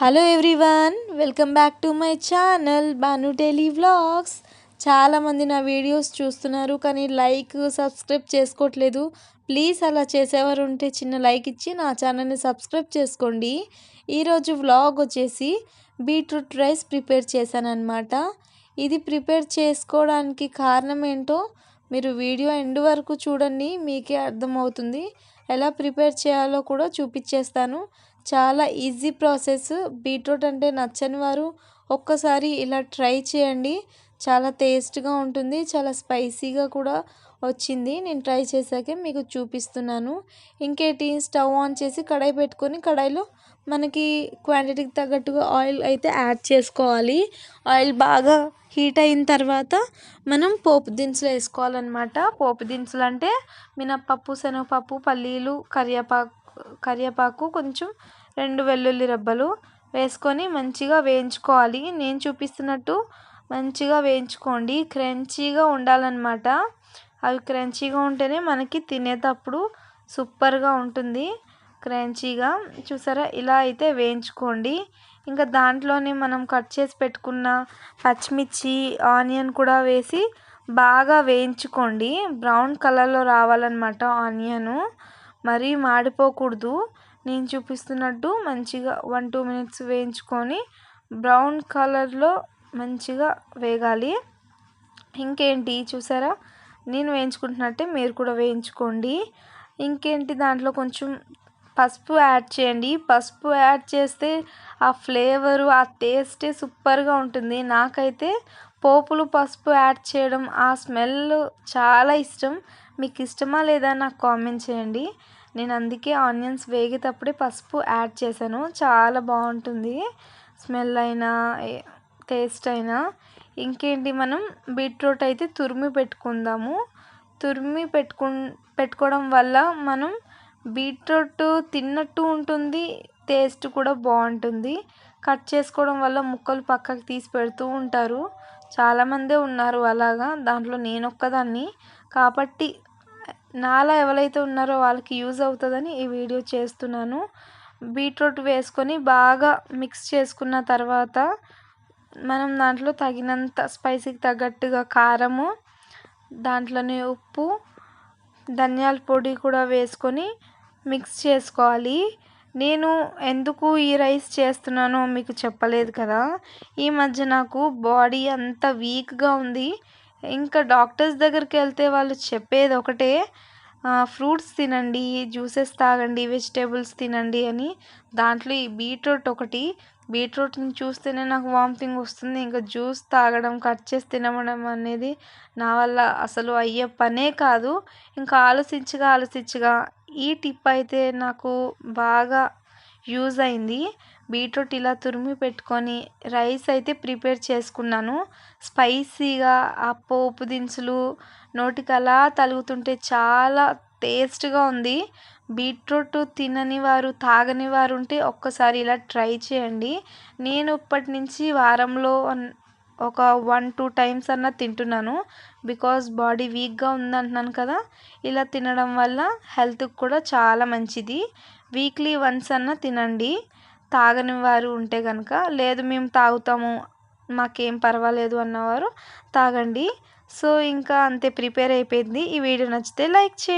Hello everyone welcome back to my channel Banu daily vlogs చాలామంది నా videos చూస్తున్నారు కానీ లైక్ సబ్స్క్రైబ్ చేసుకోవట్లేదు. ప్లీజ్ అలా చేసేవారు ఉంటే చిన్న లైక్ ఇచ్చి నా ఛానల్ని సబ్స్క్రైబ్ చేసుకోండి. ఈరోజు వ్లాగ్ వచ్చేసి బీట్రూట్ రైస్ ప్రిపేర్ చేశాను ఇది ప్రిపేర్ చేసుకోవడానికి కారణం ఏంటో మీరు వీడియో ఎండ్ వరకు చూడండి మీకే అర్థమవుతుంది. ఎలా ప్రిపేర్ చేయాలో కూడా చూపించేస్తాను చాలా ఈజీ ప్రాసెస్ బీట్రూట్ అంటే నచ్చని వారు ఒక్కసారి ఇలా ట్రై చేయండి. చాలా టేస్ట్గా ఉంటుంది. చాలా స్పైసీగా కూడా వచ్చింది. నేను ట్రై చేశాకే మీకు చూపిస్తున్నాను. ఇంకేటి? స్టవ్ ఆన్ చేసి కడాయి పెట్టుకొని కడాయిలో మనకి క్వాంటిటీకి తగ్గట్టుగా ఆయిల్ అయితే యాడ్ చేసుకోవాలి. ఆయిల్ బాగా హీట్ అయిన తర్వాత మనం పోపు దినుసులు వేసుకోవాలన్నమాట. పోపు దినుసులు అంటే మినప్పప్పు శనగపప్పు పల్లీలు కరివేపాకు కరివేపాకు కొంచెం రెండు వెల్లుల్లి రెబ్బలు వేసుకొని మంచిగా వేయించుకోవాలి. నేను చూపిస్తున్నట్టు మంచిగా వేయించుకోండి. క్రంచీగా ఉండాలన్నమాట. అవి క్రంచీగా ఉంటేనే మనకి తినేటప్పుడు సూపర్గా ఉంటుంది. క్రంచీగా చూసారా? ఇలా అయితే వేయించుకోండి. ఇంకా దాంట్లోనే మనం కట్ చేసి పెట్టుకున్న పచ్చిమిర్చి ఆనియన్ కూడా వేసి బాగా వేయించుకోండి. బ్రౌన్ కలర్లో రావాలన్నమాట ఆనియను. మరీ మాడిపోకూడదు. నేను చూపిస్తున్నట్టు మంచిగా వన్ టూ మినిట్స్ వేయించుకొని బ్రౌన్ కలర్లో మంచిగా వేగాలి. ఇంకేంటి చూసారా? నేను వేయించుకుంటున్నట్టే మీరు కూడా వేయించుకోండి. ఇంకేంటి దాంట్లో కొంచెం పసుపు యాడ్ చేయండి. పసుపు యాడ్ చేస్తే ఆ ఫ్లేవరు ఆ టేస్టే సూపర్గా ఉంటుంది. నాకైతే పోపులు పసుపు యాడ్ చేయడం ఆ స్మెల్ చాలా ఇష్టం. మీకు ఇష్టమా లేదా నాకు కామెంట్ చేయండి. నేను అందుకే ఆనియన్స్ వేగేటప్పుడే పసుపు యాడ్ చేశాను. చాలా బాగుంటుంది. స్మెల్ అయినా టేస్ట్ అయినా. ఇంకేంటి మనం బీట్రూట్ అయితే తురిమి పెట్టుకుందాము. తురిమి పెట్టుకు పెట్టుకోవడం వల్ల మనం బీట్రూట్ తిన్నట్టు ఉంటుంది టేస్ట్ కూడా బాగుంటుంది. కట్ చేసుకోవడం వల్ల ముక్కలు పక్కకు తీసి పెడుతూ ఉంటారు. చాలామందే ఉన్నారు అలాగా. దాంట్లో నేను ఒక్కదాన్ని కాబట్టి నాలా ఎవరైతే ఉన్నారో వాళ్ళకి యూజ్ అవుతుందని ఈ వీడియో చేస్తున్నాను. బీట్రూట్ వేసుకొని బాగా మిక్స్ చేసుకున్న తర్వాత మనం దాంట్లో తగినంత స్పైసీకి తగ్గట్టుగా కారము దాంట్లోనే ఉప్పు ధనియాల పొడి కూడా వేసుకొని మిక్స్ చేసుకోవాలి. నేను ఎందుకు ఈ రైస్ చేస్తున్నానో మీకు చెప్పలేదు కదా. ఈ మధ్య నాకు బాడీ అంత వీక్గా ఉంది. ఇంకా డాక్టర్స్ దగ్గరికి వెళ్తే వాళ్ళు చెప్పేది ఒకటే ఫ్రూట్స్ తినండి జ్యూసెస్ తాగండి వెజిటేబుల్స్ తినండి అని. దాంట్లో ఈ బీట్రూట్ ఒకటి బీట్రూట్ని చూస్తేనే నాకు వామిటింగ్ వస్తుంది. ఇంకా జ్యూస్ తాగడం కట్ చేసి తినడం అనేది నా వల్ల అసలు అయ్యే పనే కాదు. ఇంకా ఆలోచించగా ఆలోచించగా ఈ టిప్ అయితే నాకు బాగా యూజ్ అయింది. బీట్రూట్ ఇలా తురిమి పెట్టుకొని రైస్ అయితే ప్రిపేర్ చేసుకున్నాను. స్పైసీగా ఆ పోపు దినుసులు నోటికి అలా తలుగుతుంటే చాలా టేస్ట్గా ఉంది. బీట్రూట్ తినని వారు తాగని వారు ఉంటే ఒక్కసారి ఇలా ట్రై చేయండి. నేను ఇప్పటి నుంచి వారంలో ఒక వన్ టూ టైమ్స్ అన్న తింటున్నాను. బికాస్ బాడీ వీక్గా ఉందంటున్నాను కదా ఇలా తినడం వల్ల హెల్త్కి కూడా చాలా మంచిది. వీక్లీ వన్స్ అన్న తినండి. తాగని వారు ఉంటే కనుక లేదు మేము తాగుతాము మాకేం పర్వాలేదు అన్నవారు తాగండి. సో ఇంకా అంతే ప్రిపేర్ అయిపోయింది. ఈ వీడియో నచ్చితే లైక్ చేయండి.